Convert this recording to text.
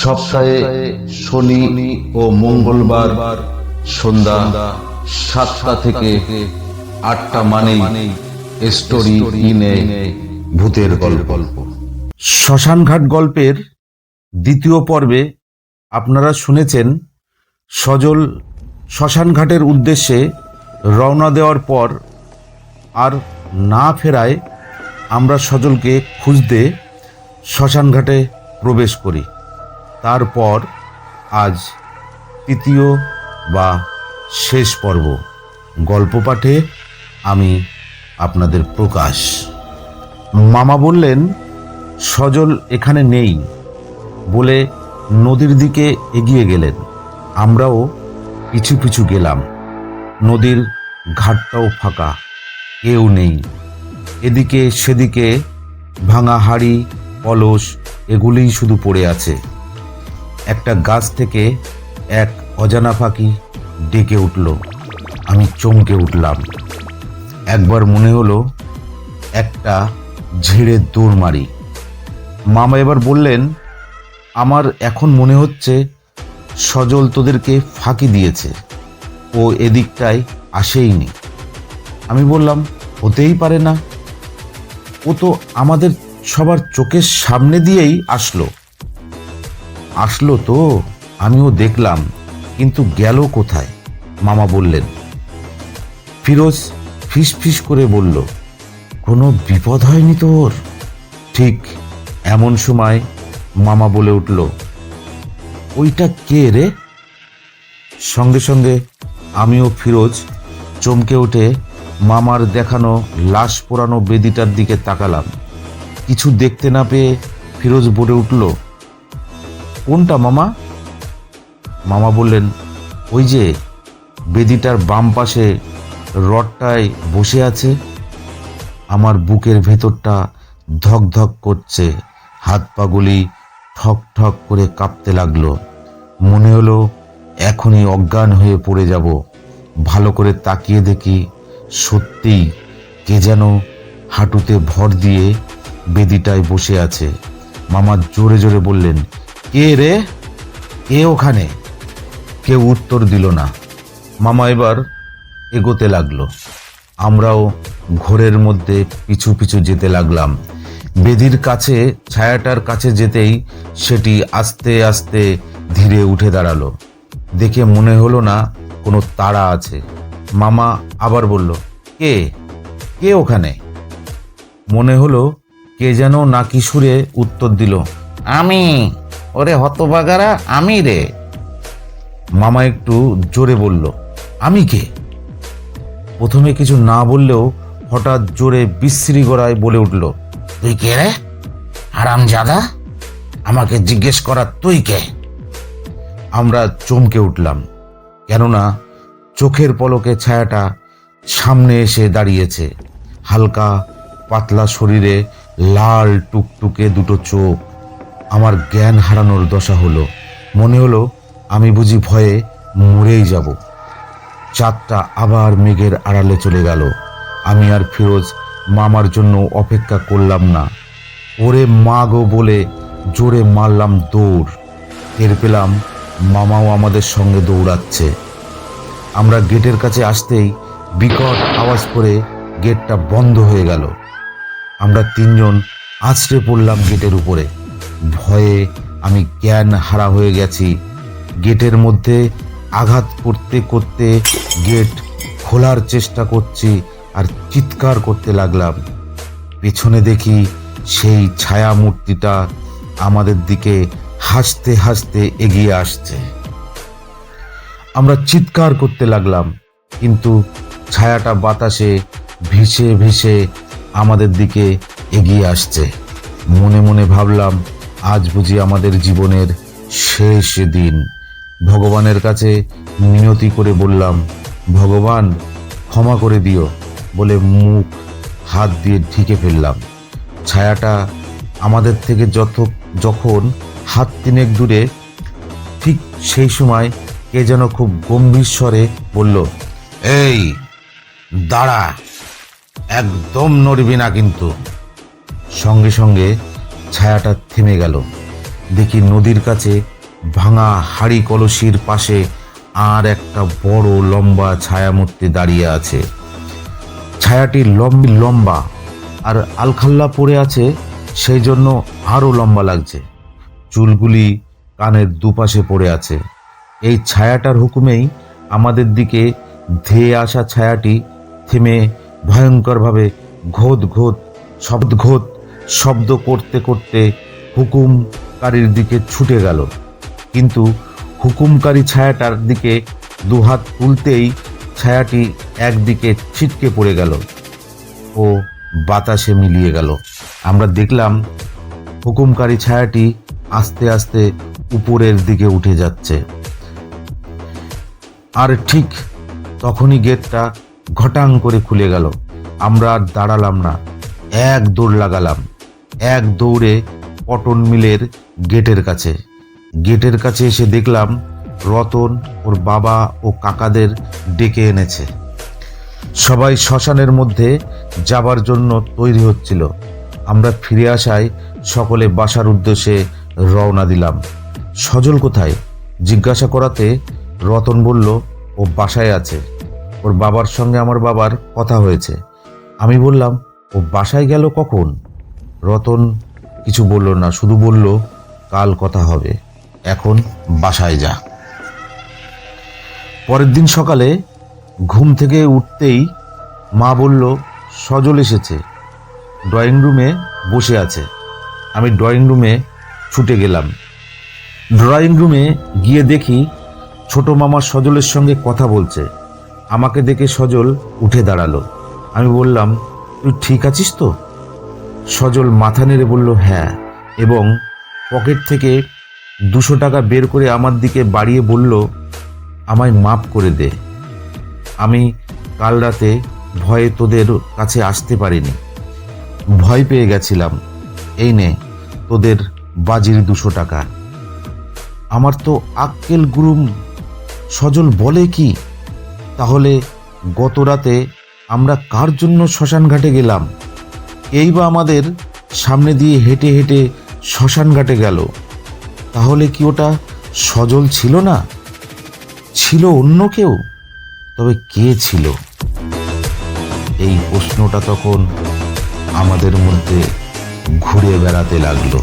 সপ্তাহে শনি ও মঙ্গলবার সন্ধ্যা সাতটা থেকে আটটা মানে স্টোরি ইনে ভূতের গল্প। শ্মশানঘাট গল্পের দ্বিতীয় পর্বে আপনারা শুনেছেন, সজল শ্মশানঘাটের উদ্দেশ্যে রওনা দেওয়ার পর আর না ফেরায় আমরা সজলকে খুঁজতে শ্মশানঘাটে প্রবেশ করি। তারপর আজ তৃতীয় বা শেষ পর্ব। গল্প পাঠে আমি আপনাদের প্রকাশ। মামা বললেন, সজল এখানে নেই বলে নদীর দিকে এগিয়ে গেলেন। আমরাও পিছু পিছু গেলাম। নদীর ঘাটটাও ফাঁকা, কেউ নেই। এদিকে, সেদিকে, ভাঙা হাড়ি, পলস, এগুলিই শুধু পড়ে আছে। একটা গাছ থেকে এক অজানা পাখি ডেকে উঠল। আমি চমকে উঠলাম। একবার মনে হলো, একটা ঝেড়ে দৌড় মারি। মামা এবার বললেন, আমার এখন মনে হচ্ছে সজল তোদেরকে ফাঁকি দিয়েছে। ও এদিকটায় আসেইনি। আমি বললাম, হতেই পারে না। ও তো আমাদের সবার চোখের সামনে দিয়েই আসলো। আসলো তো, আমিও দেখলাম, কিন্তু গেল কোথায়? মামা বললেন। ফিরোজ ফিস ফিস করে বলল, কোনো বিপদ হয়নি তোর? ঠিক, এমন সময় মামা বলে উঠল, ওইটা কে রে? সঙ্গে সঙ্গে আমিও ফিরোজ চমকে উঠে মামার দেখানো লাশ পোড়ানো বেদিটার দিকে তাকালাম। কিছু দেখতে না পেয়ে ফিরোজ বলে উঠল, কোনটা মামা? মামা বললেন, ওই যে বেদিটার বাম পাশে রডটায় বসে আছে। আমার বুকের ভেতরটা ধক ধক করছে, হাত পাগুলি ঠক ঠক করে কাঁপতে লাগল। মনে হলো এখনই অজ্ঞান হয়ে পড়ে যাব। ভালো করে তাকিয়ে দেখি সত্যিই কে যেন হাঁটুতে ভর দিয়ে বেদিটায় বসে আছে। মামা জোরে জোরে বললেন, কে রে? কে ওখানে? কেউ উত্তর দিল না। মামা এবার এগোতে লাগল। আমরাও ঘোরের মধ্যে পিছু পিছু যেতে লাগলাম। বেদির কাছে, ছায়াটার কাছে যেতেই সেটি আস্তে আস্তে ধীরে উঠে দাঁড়াল। দেখে মনে হলো না কোনো তাড়া আছে। মামা আবার বলল, কে? কে ওখানে? মনে হলো কে যেন নাকি সুরে উত্তর দিল, আমি। ওরে হতবাগারা আমি রে। মামা একটু জোরে বলল, আমি কে? প্রথমে কিছু না বললেও হঠাৎ জোরে বিশ্রী গড়ায় বলে উঠল, তুই কে রে? আরাম জাদা আমাকে জিজ্ঞেস করা তুই কে? আমরা চমকে উঠলাম, কেননা চোখের পলকে ছায়াটা সামনে এসে দাঁড়িয়েছে। হালকা, পাতলা শরীরে লাল টুকটুকে দুটো চোখ। আমার জ্ঞান হারানোর দশা হলো। মনে হলো আমি বুঝি ভয়ে মরেই যাব। চাঁদটা আবার মেঘের আড়ালে চলে গেল। আমি আর ফিরোজ মামার জন্য অপেক্ষা করলাম না। ওরে মা গো বলে জোরে মারলাম দৌড়। টের পেলাম মামাও আমাদের সঙ্গে দৌড়াচ্ছে। আমরা গেটের কাছে আসতেই বিকট আওয়াজ করে গেটটা বন্ধ হয়ে গেল। আমরা তিনজন আছড়ে পড়লাম গেটের উপরে। ভয়ে আমি জ্ঞান হারা হয়ে গেছি। গেটের মধ্যে আঘাত করতে করতে গেট খোলার চেষ্টা করছি আর চিৎকার করতে লাগলাম। পেছনে দেখি সেই ছায়া মূর্তিটা আমাদের দিকে হাসতে হাসতে এগিয়ে আসছে। আমরা চিৎকার করতে লাগলাম, কিন্তু ছায়াটা বাতাসে ভেসে ভেসে আমাদের দিকে এগিয়ে আসছে। মনে মনে ভাবলাম, আজ বুঝি আমাদের জীবনের শেষ দিন। ভগবানের কাছে মিনতি করে বললাম, ভগবান, ক্ষমা করে দিও বলে মুখ, হাত দিয়ে ঢেকে ফেললাম। ছায়াটা আমাদের থেকে যত, যখন হাত তিনেক দূরে, ঠিক সেই সময় কে যেন খুব গম্ভীর স্বরে বলল, এই, দাঁড়া, একদম নড়বি না কিন্তু। সঙ্গে সঙ্গে ছায়াটা থেমে গেল। দেখি নদীর কাছে ভাঙা হাড়ি কলসির পাশে আর একটা বড় লম্বা ছায়ামূর্তি দাঁড়িয়ে আছে। ছায়াটি লম্বি লম্বা আর আলখাল্লা পড়ে আছে, সেই জন্য আরও লম্বা লাগছে। চুলগুলি কানের দুপাশে পড়ে আছে। এই ছায়াটার হুকুমেই আমাদের দিকে ধেয়ে আসা ছায়াটি থেমে ভয়ঙ্করভাবে ঘোত ঘোত শব্দ ঘোত শব্দ করতে করতে হুকুমকারীর দিকে ছুটে গেল। কিন্তু হুকুমকারী ছায়াটার দিকে দুহাত তুলতেই ছায়াটি একদিকে ছিটকে পড়ে গেল ও বাতাসে মিলিয়ে গেল। আমরা দেখলাম হুকুমকারী ছায়াটি আস্তে আস্তে উপরের দিকে উঠে যাচ্ছে। আর ঠিক তখনই গেটটা ঘটাং করে খুলে গেল। আমরা আর দাঁড়ালাম না। এক দৌড় লাগালাম। এক দৌড়ে পটন মিলের গেটের কাছে। গেটের কাছে এসে দেখলাম রতন ওর বাবা ও কাকাদের ডেকে এনেছে। সবাই শ্মশানের মধ্যে যাবার জন্য তৈরি হচ্ছিল। আমরা ফিরে আসায় সকলে বাসার উদ্দেশ্যে রওনা দিলাম। সজল কোথায়? জিজ্ঞাসা করাতে রতন বলল, ও বাসায় আছে। ওর বাবার সঙ্গে আমার বাবার কথা হয়েছে। আমি বললাম, ও বাসায় গেল কখন? রতন কিছু বলল না, শুধু বলল, কাল কথা হবে। এখন বাসায় যা। পরের দিন সকালে ঘুম থেকে উঠতেই মা বলল, সজল এসেছে। ড্রয়িং রুমে বসে আছে। আমি ড্রয়িং রুমে ছুটে গেলাম। ড্রয়িং রুমে গিয়ে দেখি ছোট মামা সজলের সঙ্গে কথা বলছে। আমাকে দেখে সজল উঠে দাঁড়াল। আমি বললাম, তুই ঠিক আছিস তো? সজল মাথা নেড়ে বলল হ্যাঁ। এবং পকেট থেকে দুশো টাকা বের করে আমার দিকে বাড়িয়ে বলল, আমায় মাপ করে দে। আমি কাল রাতে ভয়ে তোদের কাছে আসতে পারিনি। ভয় পেয়ে গেছিলাম। এই নে, তোদের বাজির দুশো টাকা। আমার তো আক্কেল গুরুম সজল বলে কি? তাহলে গত রাতে আমরা কার জন্য শ্মশান ঘাটে গেলাম? এই বা আমাদের সামনে দিয়ে হেঁটে হেঁটে শ্মশান ঘাটে গেল। তাহলে কি ওটা সজল ছিল না? ছিল অন্য কেউ? তবে কে ছিল? এই প্রশ্নটা তখন আমাদের মধ্যে ঘুরে বেড়াতে লাগল।